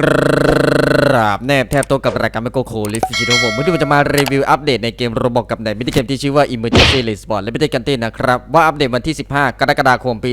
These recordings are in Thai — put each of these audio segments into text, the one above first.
กราบแนบแทบตัวกับรายการไมโครโคลิฟิชิโนผมวันนี้ผมจะมารีวิวอัปเดตในเกมโรบอกกับในมินิเกมที่ชื่อว่า Emergency Response และมินิเกมตี้นะครับ ว่าอัปเดตวันที่ 15 กรกฎาคมปี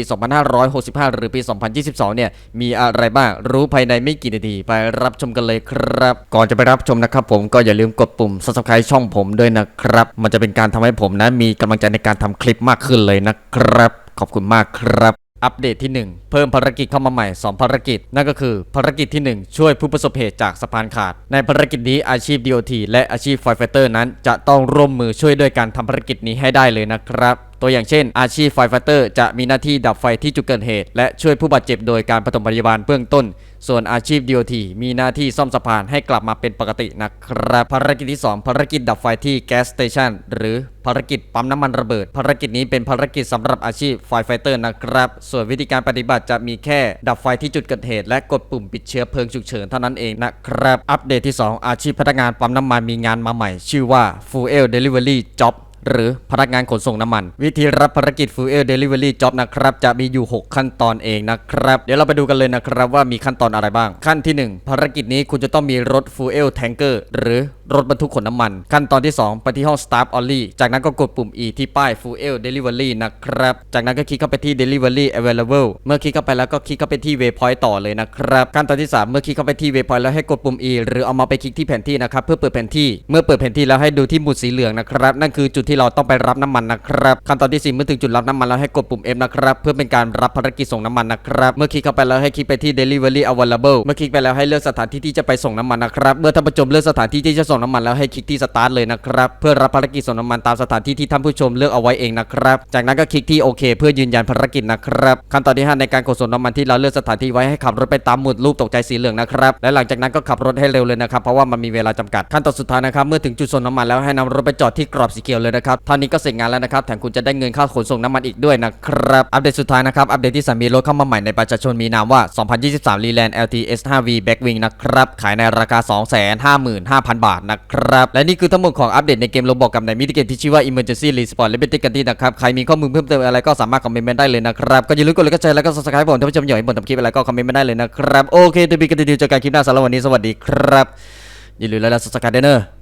2565 หรือปี 2022 เนี่ย มีอะไรบ้างรู้ภายในไม่กี่นาที ไปรับชมกันเลยครับ ก่อนจะไปรับชมนะครับผมก็อย่าลืมกดปุ่ม subscribe ช่องผมด้วยนะครับ มันจะเป็นการทำให้ผมนะมีกำลังใจในการทำคลิปมากขึ้นเลยนะครับขอบคุณมากครับ อัปเดตที่ 1 เพิ่มภารกิจเข้ามาใหม่ 2 ภารกิจ นั่นก็คือภารกิจที่ 1 ช่วยผู้ประสบเหตุจากสะพานขาด ในภารกิจนี้อาชีพ DOT และอาชีพไฟเฟเตอร์นั้น จะต้องร่วมมือช่วยด้วยการทำภารกิจนี้ให้ได้เลยนะครับตัวอย่างเช่น อาชีพไฟไฟเตอร์จะมีหน้าที่ดับไฟที่จุดเกิดเหตุ และช่วยผู้บาดเจ็บโดยการปฐมพยาบาลเบื้องต้น ส่วนอาชีพ DOT มีหน้าที่ซ่อมสะพานให้กลับมาเป็นปกตินะครับภารกิจที่ 2 ภารกิจดับไฟที่แก๊สสเตชันหรือภารกิจปั๊มน้ำมันระเบิด ภารกิจนี้เป็นภารกิจสำหรับอาชีพไฟไฟเตอร์นะครับ ส่วนวิธีการปฏิบัติจะมีแค่ดับไฟที่จุดเกิดเหตุ และกดปุ่มปิดเชื้อเพลิงฉุกเฉินเท่านั้นเองนะครับ อัปเดตที่ 2 อาชีพพนักงานปั๊มน้ำมันมีงานมาใหม่ ชื่อว่า Fuel Delivery Job หรือพนักงานขนส่งน้ำมัน วิธีรับภารกิจ Fuel Delivery Job นะครับ จะมีอยู่ 6 ขั้นตอนเองนะครับ เดี๋ยวเราไปดูกันเลยนะครับว่ามีขั้นตอนอะไรบ้าง ขั้นที่ 1 ภารกิจนี้คุณจะต้องมีรถ Fuel Tanker หรือรถบรรทุกขนน้ำมัน ขั้นตอนที่ 2 ไปที่ห้อง Staff Only จากนั้นก็กดปุ่ม E ที่ป้าย Fuel Delivery นะครับ จากนั้นก็คลิกเข้าไปที่ Delivery Available เมื่อคลิกเข้าไปแล้วก็คลิกเข้าไปที่ Waypoint ต่อเลยนะครับ ขั้นตอนที่ 3 เมื่อคลิกเข้าไปที่ Waypoint แล้วให้กดปุ่ม E หรือเอามาไปคลิกที่แผนที่นะครับเพื่อเปิดแผนที่ เมื่อเปิดแผนที่แล้วให้ดูที่หมุดสีเหลืองนะครับนั่นคือจุดทเราต้องไปรับน้ำมันนะครับขั้นตอนที่ 4 เมื่อถึงจุดรับน้ำมันแล้วให้กดปุ่ม F นะครับเพื่อเป็นการรับภารกิจส่งน้ำมันนะครับเมื่อคลิกเข้าไปแล้วให้คลิกไปที่ Delivery Available เมื่อคลิกไปแล้วให้เลือกสถานที่ที่จะไปส่งน้ำมันนะครับเมื่อท่านผู้ชมเลือกสถานที่ที่จะส่งน้ำมันแล้วให้คลิกที่ Start เลยนะครับเพื่อรับภารกิจส่งน้ำมันตามสถานที่ที่ท่านผู้ชมเลือกเอาไว้เองนะครับจากนั้นก็คลิกที่โอเคเพื่อยืนยันภารกิจนะครับขั้นตอนที่ 5 ในการขนส่งน้ำมันที่เราเลือกสถานที่ไว้ให้ขับรถไปตามหมุดรูปตกใจสีเหลืองนะครับและหลังจากนั้นก็ขับรถให้เร็วเลยนะครับเพราะว่ามันมีเวลาจำกัดขั้นตอนสุดท้ายนะครับเมื่อถึงจุดส่งน้ำมันแล้วให้นำรถไปจอดที่กรอบสีเขียวเลยนะครับเท่านี้ก็เสร็จงานแล้วนะครับแถมคุณจะได้เงินค่าขนส่งน้ำมันอีกด้วยนะครับอัปเดตสุดท้ายนะครับอัปเดตที่สามีรถเข้ามาใหม่ในประชาชนมีนามว่า 2023 Leland LT S5V Backwing นะครับขายในราคา 255,000 บาทนะครับและนี่คือทั้งหมดของอัปเดตในเกมโรบอกกับในมิติเกมที่ชื่อว่า Emergency Response และเป็นติกันที่นะครับใครมีข้อมูลเพิ่มเติมอะไรก็สามารถคอมเมนต์ได้เลยนะครับก็อย่าลืมกดไลค์กดแชร์แล้วก็ subscribe ผมถ้าผู้ชมอยากให้ผมทำคลิปอะไรก็คอมเมนต์มาได้เลยนะครับโอเคตัวบีกันดีเจอกันคลิปหน้าสำหรับวันนี้สวัสดีครับอย่าลืมไลค์และ subscribe ด้วยเนอะ